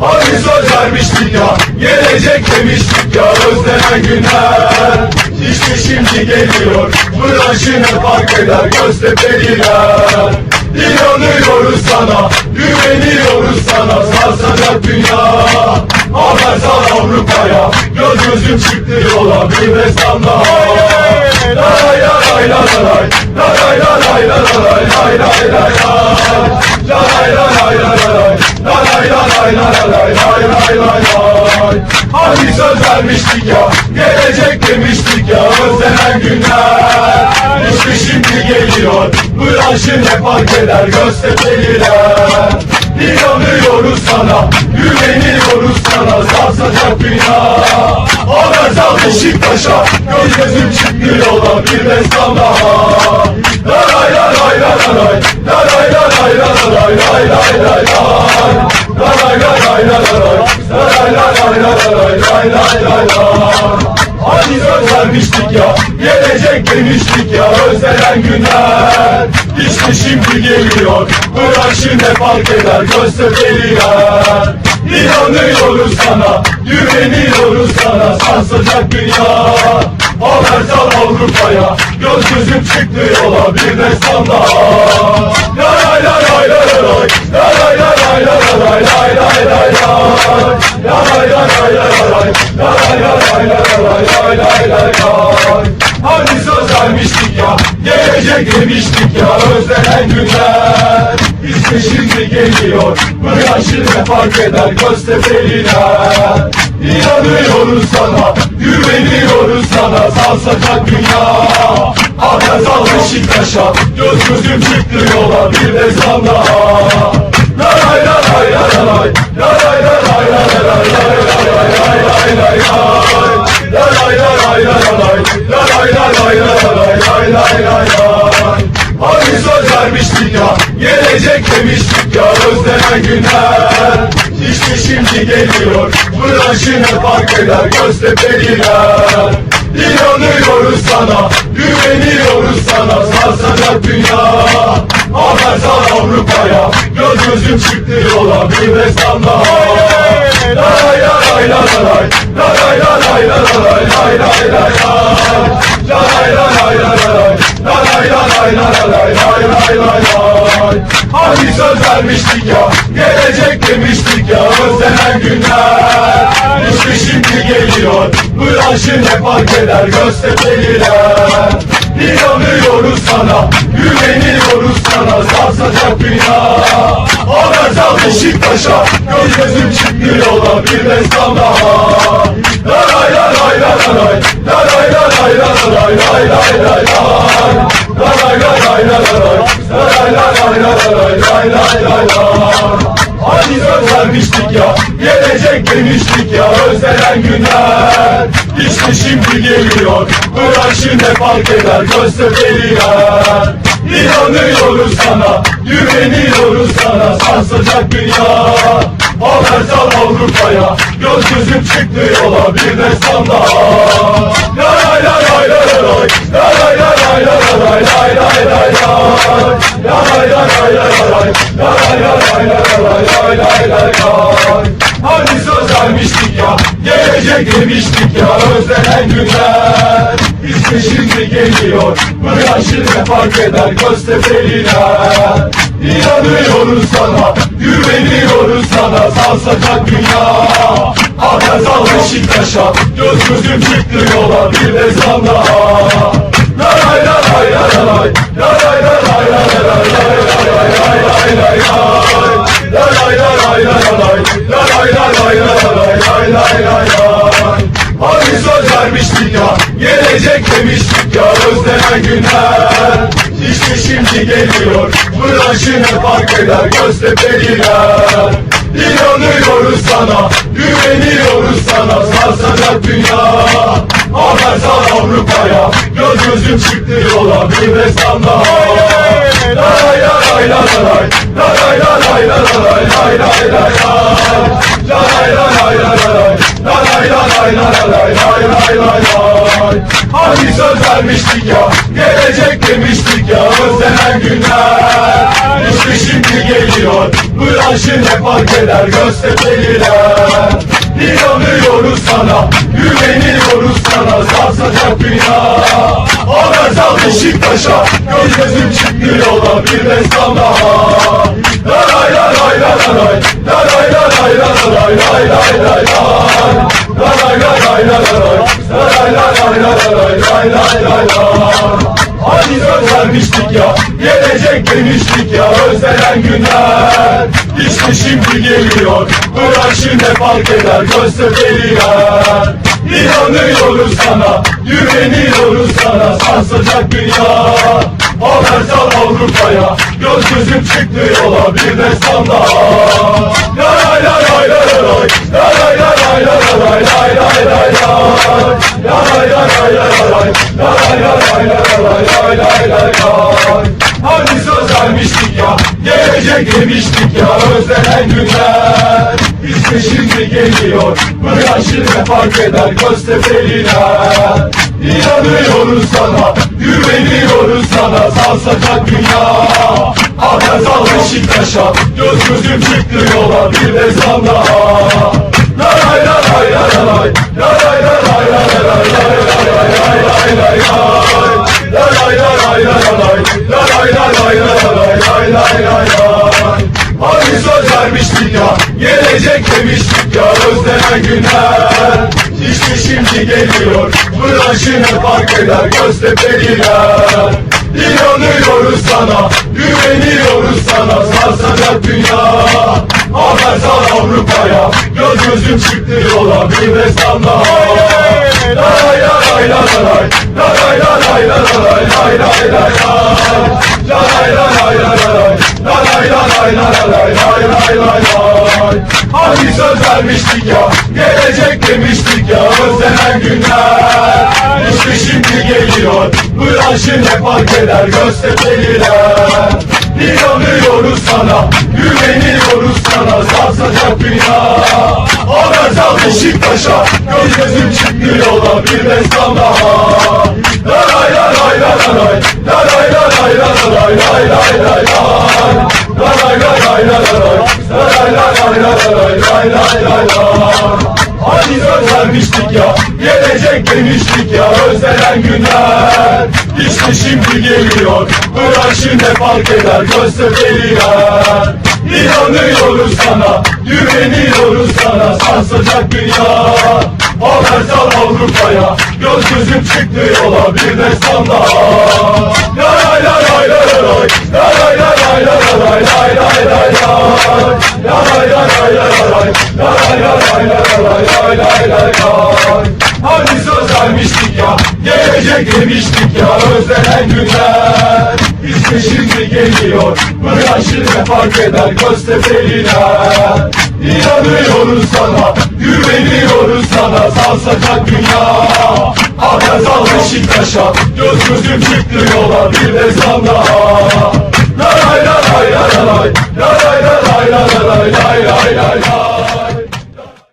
Hani söz vermiştik ya Gelecek demiştik ya Özlenen günler İşte şimdi geliyor Bıraşını fark eder Göztepe'liler İnanıyoruz sana Güveniyoruz sana Sarsacak dünya Alacağım Avrupa'ya Göz gözüm çıktı yola bir destan daha Laray laray laray Laray laray laray Lay lay lay Laray laray laray Laray laray laray Lay lay lay lay Hani söz vermiştik ya Gelecek demiştik ya Özlenen günler İşte şimdi geliyor Bu yaşın ne fark eder Göztepe'liler İnanıyoruz sana Güveniyoruz sana. Sarsacak dünya Olacak Beşiktaş'a. Göz gözüm çıkmıyor da bir destan daha Laray laray laray Laray laray laray Laray laray laray. Laray laray Hani söz vermiştik ya Gelecek demiştik ya Özlenen günler İşte şimdi geliyor Bırak şimdi fark eder Gösteriler İnanıyoruz sana Güveniyoruz sana Sarsacak dünya Habersal Avrupa'ya Göz gözüm çıktı yola Bir destan daha Lay lay lay lay lay Lay lay lay lay la la lay La lay la lay la la lay Lay lay söz vermiştik ya Gelecek demiştik ya Özlenen günler İşte şimdi geliyor Bıraşın ne fark eder Göztepe'liler İnanıyoruz sana Güveniyoruz sana Sarsacak dünya Haber sal Beşiktaş'a Göz gözüm çıktı yola Bir destan daha La lay la lay la la lay La lay la lay la la lay Lay Özlenen günler İşte şimdi geliyor. Bıraşın ne fark eder Göztepe'liler. İnanıyoruz sana Güveniyoruz sana. Sarsacak dünya Haber sal Avrupa'ya. Göz gözüm çıktı yola Bir destan daha Lay la lay la la gelmiştik ya Gelecek demiştik ya özlenen günler İşte şimdi geliyor Bu aşı ne fark eder gösterdiler İnanıyoruz sana Güveniyoruz sana sarsacak dünya Alacağım Beşiktaş'a Göz gözüm çıkmıyor da bir destan daha Laray laray laray Laray laray laray laray laray laray Hani söz vermiştik ya Gelecek demiştik ya Özlenen günler İşte şimdi geliyor Bırak şimdi fark eder Gösteriler İnanıyoruz sana Güveniyoruz sana Sarsacak dünya Habersal Avrupa'ya Göz gözüm çıktı yola Bir destan daha La la la la la la La la la la la la la demiştik ya Özlenen günler İşte şimdi geliyor Bıraşın ne fark eder Göztepe'liler İnanıyoruz sana Güveniyoruz sana Sarsacak dünya Haber sal Beşiktaş'a Göz gözüm çıktı yola Bir destan daha La lay la lay la la lay denen günler İşte şimdi geliyor Branşını fark eder Göztepe'liler İnanıyoruz sana Güveniyoruz sana Sarsacak dünya Haber sal Avrupa'ya Göz gözüm çıktı yola Bir destan daha Laray laray laray Laray laray laray Laray laray laray Laray laray laray Laray laray laray Laray laray laray söz vermiştik ya. Gelecek demiştik ya Özlenen günler. İşte şimdi geliyor. Branşı ne fark eder Göztepe'liler İnanıyoruz sana, güveniyoruz sana. Sarsacak dünya Arasal Beşiktaş'a. Göz gözüm çıkmıyor da bir de sana Laray. Laray laray Laray laray laray Laray. Laray laray Laray laray. Laray Laray laray laray Laray laray laray. Hani söz vermiştik ya Gelecek demiştik ya Özlenen günler İşte şimdi geliyor Bırakın ne fark eder Gösteriler İnanıyoruz sana Güveniyoruz sana Sarsacak dünya Habersal Avrupa'ya Göz gözüm çıktı yola Bir destan daha Lay lay lay lay lay lay Lay lay lay lay lay lay lay lay demiştik ya Özlenen günler İşte şimdi geliyor Branşı ne fark eder Göztepe'liler İnanıyoruz sana Güveniyoruz sana Sarsacak dünya Habersal Beşiktaş'a Göz gözüm çıktı yola Bir destan daha Lay lay lay lay lay Lay lay lay lay lay yine fark eder göztepe'liler İnanıyoruz sana, güveniyoruz sana Sarsacak dünya Haber sal Avrupa'ya Göz gözüm çıktı yola bir destan daha Laray laray laray Laray laray laray Lay lay lay Laray laray laray Laray laray laray Lay lay lay lay Hani söz vermiştik ya Özlenen günler İşte şimdi geliyor Branşı ne fark eder Göztepe'liler İnanıyoruz sana Güveniyoruz sana Sarsacak dünya Habersal Beşiktaş'a Göz gözüm çıktı yola Bir destan daha Lay lay lay lay lay Lay lay lay lay Gelecek demiştik ya Özlenen günler İşte şimdi geliyor Branşı ne fark eder Göztepe'liler İnanıyoruz sana Güveniyoruz sana Sarsacak dünya Habersal Avrupa'ya Göz gözüm çıktı yola Bir destan daha Lay lay lay lay lay Lay lay lay lay lay lay lay lay lay Lay lay lay lay lay Lay lay lay lay lay lay lay lay Hani söz vermiştik ya Gelecek demiştik ya Özlenen günler İşte şimdi geliyor Branşı ne fark eder Göztepe'liler İnanıyoruz sana Güveniyoruz sana Sarsacak dünya Habersal Beşiktaş'a Göz gözüm çıktı yola Bir destan daha Lay lay lay lay lay Lay lay lay lay